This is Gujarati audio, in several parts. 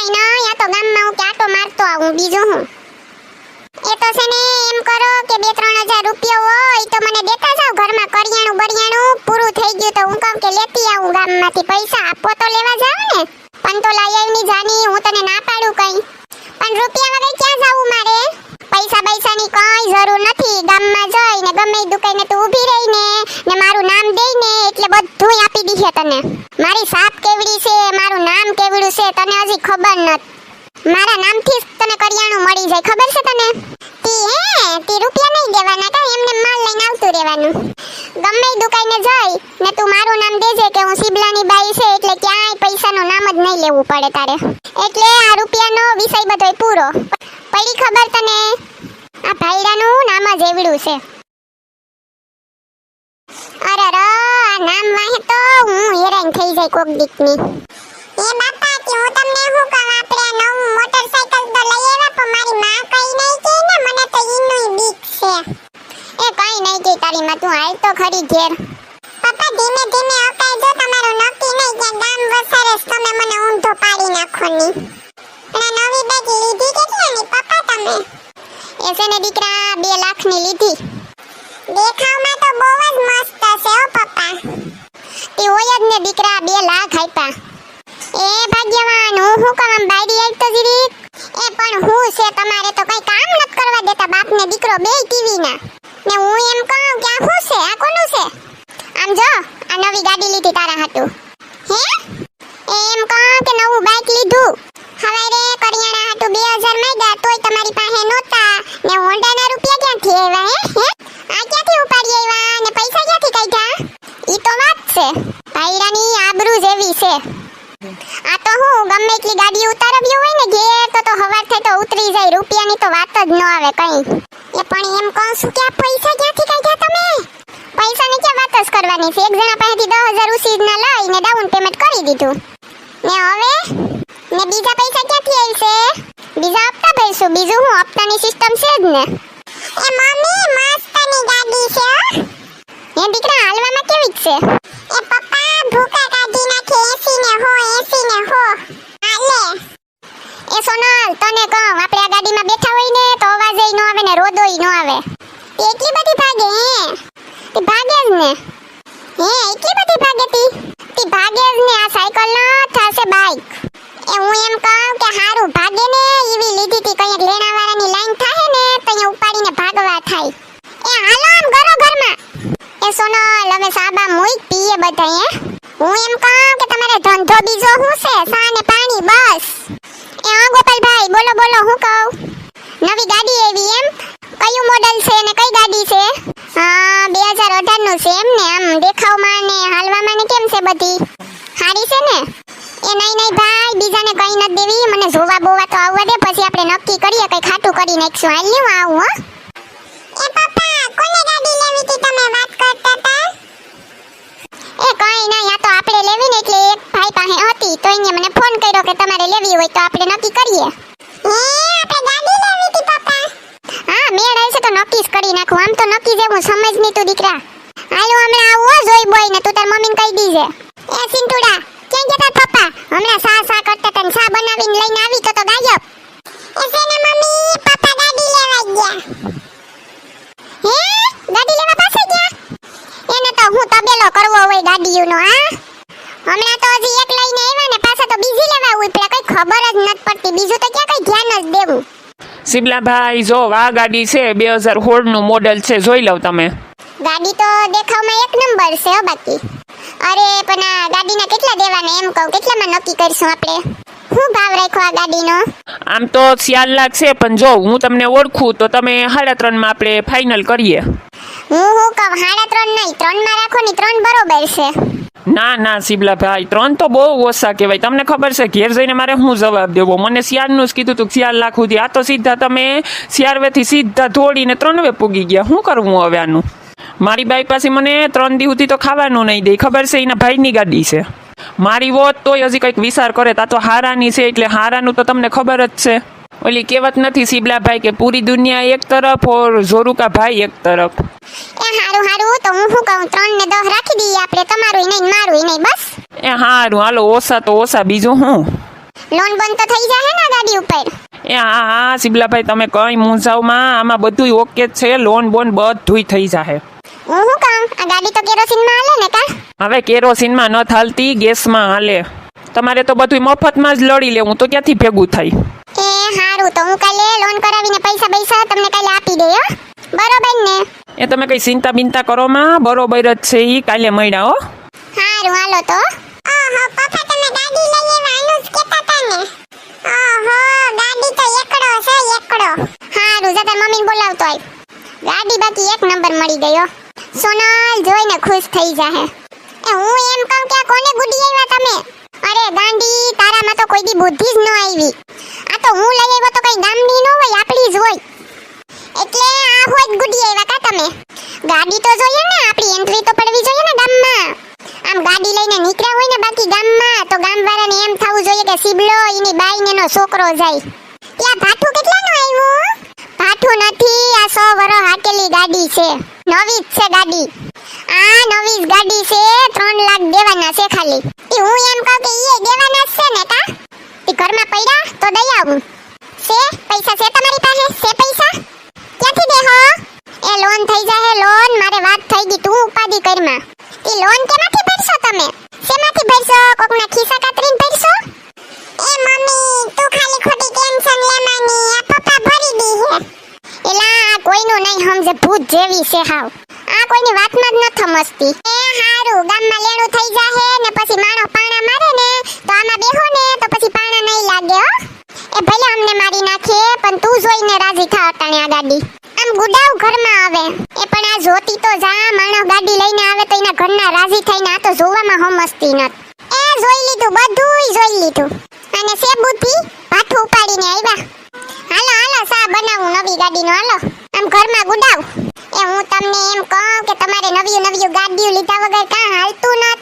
કાંઈ આ તો ગામમાં હું ક્યાંટો મારતો આવું, બીજું હું? એ તો છે ને, એમ કરો કે બે, ત્રણ હજાર રૂપિયા હોય તો મને દેતા જાવ ઘરમાં કરિયાણું બરિયાણું, પૂરું થઈ ગયું તો હું કહું કે લેતી આવું ગામમાંથી પૈસા, આપો તો લેવા જાવ ને. પણ તો આવની જાની, હું તને ના પાડું કઈ. પણ રૂપિયા વગર ક્યાં જાવું મારે? પૈસા પૈસાની કોઈ જરૂર નથી. ગામમાં જઈને ગમે દુકાને તું ઊભી રહીને ને મારું નામ દઈને એટલે બધું આપી દીધે તને. મારી સાપ કેવડી છે, મારું નામ કેવડું છે, તને હજી ખબર નથી. મારા નામથી જ તને કરિયાણું મળી જાય, ખબર છે તને? તી હે, તી રૂપિયા નહીં દેવાના કાંઈ એમને માલ લઈને આવતું રહેવાનું. ગમે દુકાને જઈ ને તું મારું નામ દેજે કે હું શિબલાની બાઈ છે, એટલે ક્યાંય પૈસાનું નામ જ નહીં લેવું પડે તારે. એટલે આ રૂપિયાનો વિષય બધોય પૂરો. પડી ખબર તને? આ ભાઈડાનું નામ જ એવડું છે. અરે ર, આ નામ વાહે તો હું હેરાન થઈ જાય કોક દીકની. એ બાપા કે હું તમને શું કહું? આપણે નવું મોટરસાઇકલ તો લઈ આવ્યા, પણ મારી માં કઈ નહીં કે ને, મને તો ઈનુંય બીક છે. એ કઈ નહીં કે તારી માં, તું હાલ તો ખરી ઘેર. પપ્પા, ધીમે ધીમે અકાઈ જો, તમારું નક્કી નહીં કે ગામ વસારે તમે મને ઊંધો પાડી નાખો ની અને નવી બેગ લીધી તમે એ છે ને દીકરા બે લાખની લીધી. દેખાવમાં તો બહુ જ મસ્ત છે ઓ પપ્પા. તે હોય જ ને દીકરા બે લાખ આપ્યા. એ ભાગ્યવાન, હું હું કામ બાયડી આવી તો જીરીક એ પણ હું છે, તમારે તો કઈ કામ નથી કરવા દેતા બાપ ને દીકરો બે ટીવી ના ને હું એમ કહું કે આ શું છે, આ કોનું છે? આમ જો, આ નવી ગાડી લીધી તારા હાટુ. હે એમ કહું કે નવું બાઇક લીધું હવારે કરિયાણા હાટુ બે હજાર માંગ્યા તોય તમારી પાસે નહોતા ને હોન્ડાના રૂપિયા ક્યાંથી આવ્યા હે હે આ ક્યાંથી ઉપાડી આવ્યા ને પૈસા ક્યાંથી કાઢ્યા ઈ તો વાત છે ભાઈરાની આબરૂ જેવી છે. આ તો હું ગમે એટલી ગાડી ઉતારવી હોય ને ઘેર, તો તો હવાર થાય તો ઉતરી જાય. રૂપિયાની તો વાત જ ન આવે કઈ. એ પણ એમ કહું છું કે આ પૈસા ક્યાંથી કાઢ્યા તમે? પૈસાની ક્યાં વાત જ કરવાની છે? એક જણા પાસેથી દસ હજાર ઉસીદના લઈને ડાઉન પેમેન્ટ કરી દીધું. ને હવે? ને બીજા પૈસા ક્યાંથી આવશે બીજા હપ્તા ભરશું. બીજું હું? હપ્તાની સિસ્ટમ છે જ ને. એટલી બધી ભાગે હે. તે ભાગે જ ને. હે, એટલી બધી ભાગે તી? તે ભાગે જ ને આ સાયકલ ન થશે બાઈક એ હું એમ કહું કે હારું ભાગે ને, એવી લીધી તી કંઈક લેણાવાળાની લાઈન થાય ને, તો અહીંયા ઉપાડીને ભાગવા થાય. એ હાલો આમ ઘરો ઘરમાં. એ સોનો લવે સાબા મોઈ પીએ બધા હે. એમ કહું કે તમારે ધંધો બીજો શું છે? સા પાણી, બસ. એ હા ગોપાલભાઈ, બોલો બોલો, હું કહું? નવી ગાડી એવી એમ? કયું મોડલ છે અને કઈ ગાડી છે? હા બે હજાર અઢારનું છે એમ ને આમ દેખાવમાં ને હાલવામાં ને કેમ છે બધી? સારી છે ને? એ નહીં નહીં ભાઈ બીજાને કઈ નથી દેવી મને જોવા બોવા તો આવવા દે પછી આપણે નક્કી કરીએ કઈ ખાટું કરી નાખશું હાલ લ્યો આવું હો. એ પપ્પા કોને ગાડી લેવી હતી તમે વાત કરતા હતા? એ કઈ નહીં આ તો આપણે લેવી ને એટલે એક ભાઈ પાસે હતી તો એને મને ફોન કર્યો કે તમારે લેવી હોય તો આપણે નક્કી કરીએ. એ આપણે ગાડી લેવી હતી પપ્પા? મેળ આવશે તો નક્કી કરી નાખું. આમ તો નક્કી જેવું સમજ નહીં તું દીકરા. હાલો, હમણાં આવો જોઈ બોય ને તું તાર મમ્મીને કહી દીજે એ સિંટુડા, ક્યાં ગયા તાર પપ્પા? હમણાં સા સા કરતા તને સા બનાવીને લઈને આવી તો તો ગાયબ એ સેને મમ્મી, પપ્પા ગાડી લેવા ગયા. હે? ગાડી લેવા પાસે ગયા? એને તો હું તબેલો કરવો હોય ગાડીઓનો, હા? હમણાં તો હજી એક લઈને આવ્યા ને, પાછા તો બીજી લેવા ઉપડ્યા કઈ ખબર જ નથી પડતી. બીજું તો ક્યાં કઈ શિબલાભાઈ જો આ ગાડી છે બે હજાર સોળનું મોડેલ છે જોઈ લઉં તમે. ગાડી તો દેખાવમાં એક નંબર છે હો બાકી. અરે પણ આ ગાડીના કેટલા દેવાના એમ કહું કેટલામાં નક્કી કરશું આપણે? શું ભાવ રાખ્યો આ ગાડીનો? આમ તો ચાર લાખ છે પણ જો હું તમને ઓળખું તો તમે સાડા ત્રણમાં આપણે ફાઇનલ કરીએ. હું હું કહું સાડા ત્રણ નહીં ત્રણમાં રાખો ને ત્રણ બરોબર છે. ના ના, શિબલાભાઈ, ત્રણ તો બહુ ઓછા કહેવાય. તમને ખબર છે, ઘેર જઈને મારે શું જવાબ દેવો? મને શિયાળનું જ કીધું હતું શિયાળ લાખ સુધી આ તો સીધા તમે શિયાળવેથી સીધા ધોળીને ત્રણ વે પૂગી ગયા. શું કરવું હવે આનું? મારી બાઈ પાસે મને ત્રણ દી સુધી તો ખાવાનું નહીં દે. ખબર છે, એના ભાઈની ગાડી છે. મારી વોત તોય હજી કંઈક વિચાર કરે, તા તો હારાની છે, એટલે હારાનું તો તમને ખબર જ છે. ઓલી કહેવત નથી શિબલાભાઈ કે પૂરી દુનિયા એક તરફ ઓર ઝોરુકા ભાઈ એક તરફ. એ હારું હારું તો હું શું કહું? ત્રણ ને દસ રાખી દઈએ આપણે તમારું નહીં મારું નહીં બસ. એ હારું હાલો ઓછા તો ઓછા બીજું હું? લોન બંધ તો થઈ જશે ને ગાડી ઉપર? એ હા હા શિબલાભાઈ તમે કઈ મૂંઝાવમાં આમાં બધુંય ઓકે જ છે લોન બોન બધુંય થઈ જાય હું શું કામ આ ગાડી તો કેરોસીનમાં હાલે ને કા હવે કેરોસીનમાં ન થાલતી ગેસમાં હાલે. તમારે તો બધુંય મફતમાં જ લડી લેવું તો ક્યાંથી ભેગું થાય? હારું તો હું કાલે લોન કરાવીને પૈસા પૈસા તમને કાલે આપી દે હો. બરોબર ને? એ તમે કઈ ચિંતા બિંતા કરો માં બરોબર જ છે ઈ કાલે મળ્યા હો. હારું હાલો તો. ઓહો પપ્પા તમે ગાડી લઈ આવ્યા આનું જ કહેતા હતા ને. ઓહો ગાડી તો એકડો છે એકડો. હારું જતા મમ્મીને બોલાવતો આય. ગાડી બાકી એક નંબર મળી ગયો સોનલ જોઈને ખુશ થઈ જાહે. એ હું એમ કહું કે કોને ગુડી આવ્યા તમે? અરે ગાંડી તારામાં તો કોઈ દી બુદ્ધિ જ ન આવી. તો હું લઈ આવ્યો તો કઈ ગામની ન હોય, આપણી જ હોય. એટલે આ હોય ગુડી આવ્યા કા તમે? ગાડી તો જોઈએ ને, આપણી એન્ટ્રી તો પડવી જોઈએ ને ગામમાં. આમ ગાડી લઈને નીકળ્યા હોય ને બાકી ગામમાં, તો ગામવાળાને એમ થવું જોઈએ કે સિબલો, એની બાઈને એનો છોકરો જાય. ત્યાં ભાઠું કેટલાનું આવ્યું? ભાઠું નથી, આ સો વરસ હાકેલી ગાડી છે. નવી જ છે ગાડી. આ નવી જ ગાડી છે, ત્રણ લાખ દેવાના છે ખાલી. હું એમ કહું કે એ દેવાના છે ને આવું. છે? પૈસા છે તમારી પાસે? સે પૈસા? ક્યાંથી દેહો એ લોન થઈ જાહે લોન મારે વાત થઈ ગઈ તું ઉપાધિ કરમાં. એ લોન કેમાંથી ભરશો તમે? શેમાંથી ભરશો? કોકના ખિસ્સા કાતરીને ભરશો? એ મમ્મી, તું ખાલી ખોટી ટેન્શન લે માની આ પપ્પા ભરી દી હે. એલા કોઈનું નહીં સમજે. ભૂત જેવી છે હાવ. આ કોઈની વાતમાં જ ન થમસતી એ હારું, ગામમાં લેણું થઈ જાહે ને પછી માણો પાણા મારે ને, તો આમાં બેહો ને, તો પછી ભલે અમને મારી નાખે, પણ તું જોઈને રાજી થા અટાણે આ ગાડી. આમ ગુડાવ ઘરમાં આવે. એ પણ આ જોતી તો જા, માણો ગાડી લઈને આવે તો એના ઘરના રાજી થઈને આ તો જોવામાં હો મસ્તી ન એ જોઈ લીધું, બધુંય જોઈ લીધું. અને સે બુદ્ધિ પાઠું ઉપાડીને આવ્યા હાલો હાલો, સા બનાવું નવી ગાડીનો, હાલો. આમ ઘરમાં ગુડાવ. એ હું તમને એમ કહું કે તમારે નવી નવી ગાડીઓ લીધા વગર કાં હાલતું નત.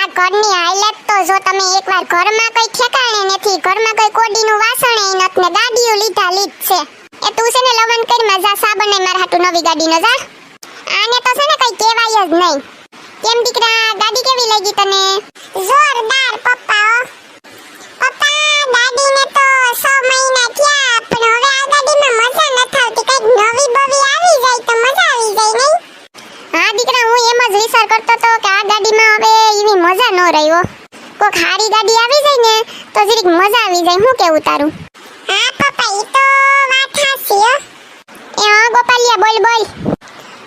આ ઘરની હાલત તો જો તમે એકવાર ઘરમાં કઈ ઠેકાણે નથી, ઘરમાં કઈ કોડીનું વાસણ નત ને ગાડીઓ લીધા લીધ છે. એ તું છે ને લવન કરી મજા સા બનાય મારા હાટુ નવી ગાડીનો જા. આને તો છે ને કઈ કહેવાય જ નહીં. કેમ દીકરા ગાડી કેવી લાગી તને? જોરદાર પપ્પા પપ્પા, ગાડીને તો 6 મહિના થયા, પણ હવે કોક હારી ગાડી આવી જાય ને તો જરીક મજા આવી જાય. હું કેવું તારું? હા પપ્પા ઈ તો વાત હાસી હો. એ હા ગોપાલિયા બોલ બોલ.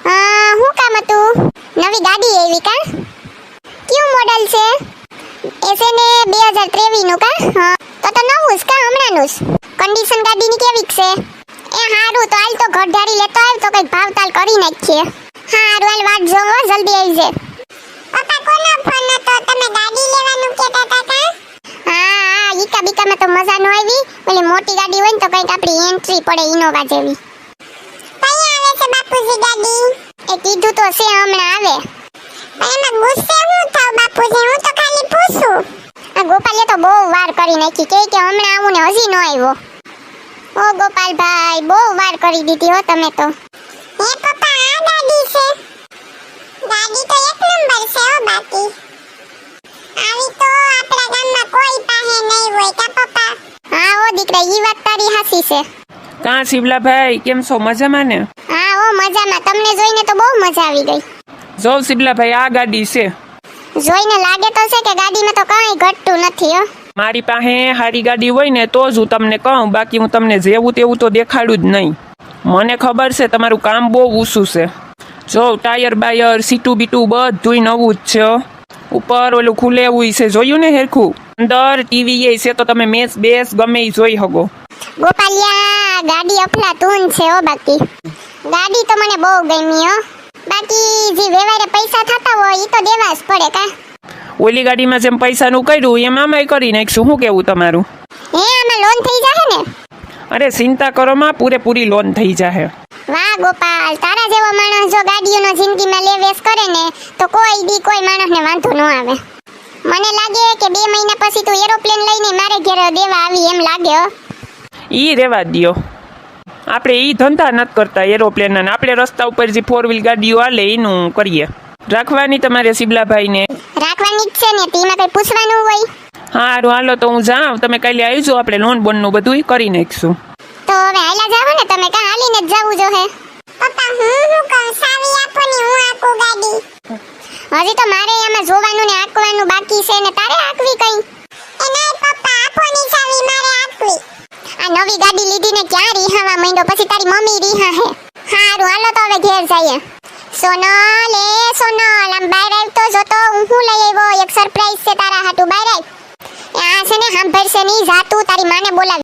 હા હું કામ હતું? નવી ગાડી આવી કા કયું મોડલ છે? એ ને 2023 નું કા હા તો તો નવું છે કા હમણાંનું જ? કન્ડિશન ગાડીની કેવી છે? એ હારું તો હાલ તો ઘરધારી લેતો આવ તો કઈ ભાવતાલ કરી નાખીએ. હારું હાલ વાત જોવો જલ્દી આવી જાય. પપ્પા કોનો ફોન હતો? તમે ગાડી લેવાનું કા તો મજા ન આવી. ઓલી મોટી ગાડી હોય ને તો કંઈક આપણી એન્ટ્રી પડે ઇનોવા જેવી. કઈ આવે છે બાપુજી ગાડી. એ કીધું તો છે હમણાં આવે. એમાં ગુસ્સે હું થાવ બાપુજી હું તો ખાલી પૂછું. આ ગોપાલે તો બહુ વાર કરી નાખી. કે કે હમણાં આવું ને હજી ન આવ્યો. ઓ ગોપાલભાઈ બહુ વાર કરી દીધી હો તમે તો. હે પપ્પા આ ગાડી છે. ગાડી તો એક નંબર છે હો બાકી. આવી તો આપણા ગામમાં કોઈ પાસે નહીં હોય કા પપ્પા? હા ઓ દીકરા ઈ વાત તારી હાસી છે. કાં શિબલાભાઈ કેમ છો? મજામાં ને? હા ઓ મજામાં. તમને જોઈને તો બહુ મજા આવી ગઈ. જો શિબલાભાઈ આ ગાડી છે. જોઈને લાગે તો છે કે ગાડીમાં તો કંઈ ઘટતું નથી હો. મારી પાસે સારી ગાડી હોય ને તો જ હું તમને કહું. બાકી હું તમને જેવું તેવું તો દેખાડું જ નહીં. મને ખબર છે તમારું કામ બહુ ઊંચું છે. જો ટાયર બાયર સીટું બીટું બધુંય નવું જ છે. ઉપર ઓલું ખુલે એવું છે જોયું ને હેરખું? અંદર ટીવી એ છે તો તમે મેચ બેસ ગમે એ જોઈ શકો. ગોપાલિયા ગાડી અફલાતૂન છે હો બાકી. ગાડી તો મને બહુ ગમી હો. બાકી જે વેવારે પૈસા થતા હોય એ તો દેવા જ પડે કા ઓલી ગાડીમાં જેમ પૈસાનું કર્યું એમ આમાં કરી નાખશું. શું કેવું તમારું? હે આમાં લોન થઈ જાહે ને? અરે ચિંતા કરો માં પૂરેપૂરી લોન થઈ જાહે. ગોપાલ તારા જેવો માણસ જો ગાડીઓનો જિંદગીમાં લેવેસ કરે ને તો કોઈ બી કોઈ માણસને વાંધો ન આવે. મને લાગે કે બે મહિના પછી તું એરોપ્લેન લઈને મારે ઘેર દેવા આવી એમ લાગે હો. ઈ રેવા દ્યો. આપણે ઈ ધંધા નથી કરતા એરોપ્લેનના ને આપણે રસ્તા ઉપર જે ફોર વ્હીલ ગાડીઓ હાલે એનું કરીએ. રાખવાની તમારે શિબલાભાઈને. રાખવાની જ છે ને તેમાં કઈ પૂછવાનું હોય? હારું હાલો તો હું જાઉં. તમે કાલે આવજો આપણે લોન બોનનું બધું કરી નાખીશું. તો હવે હાલા જાવ ને તમે કાં હાલીને જ જવું જો હે? પપ્પા, હું શું કહું? સાવી આપો ને હું આકું ગાડી? હજી તો મારે આમાં જોવાનું ને આંકવાનું બાકી છે ને તારે આંકવી કઈ? એ નહીં પપ્પા આપો ની ચાવી મારે આકવી. આ નવી ગાડી લીધી ને ક્યાં રીહાવા માંડ્યો? પછી તારી મમ્મી રીહા હે. હારું, હાલો તો હવે ઘેર જઈએ. સોનલ, એ સોનલ, આમ બહાર આવ તો જોતો હું શું લઈ આવ્યો? એક સરપ્રાઈઝ છે તારા હાટુ, બહાર આવ આ છે ને, સાંભળશે નહીં જાતું તારી માને બોલાવી.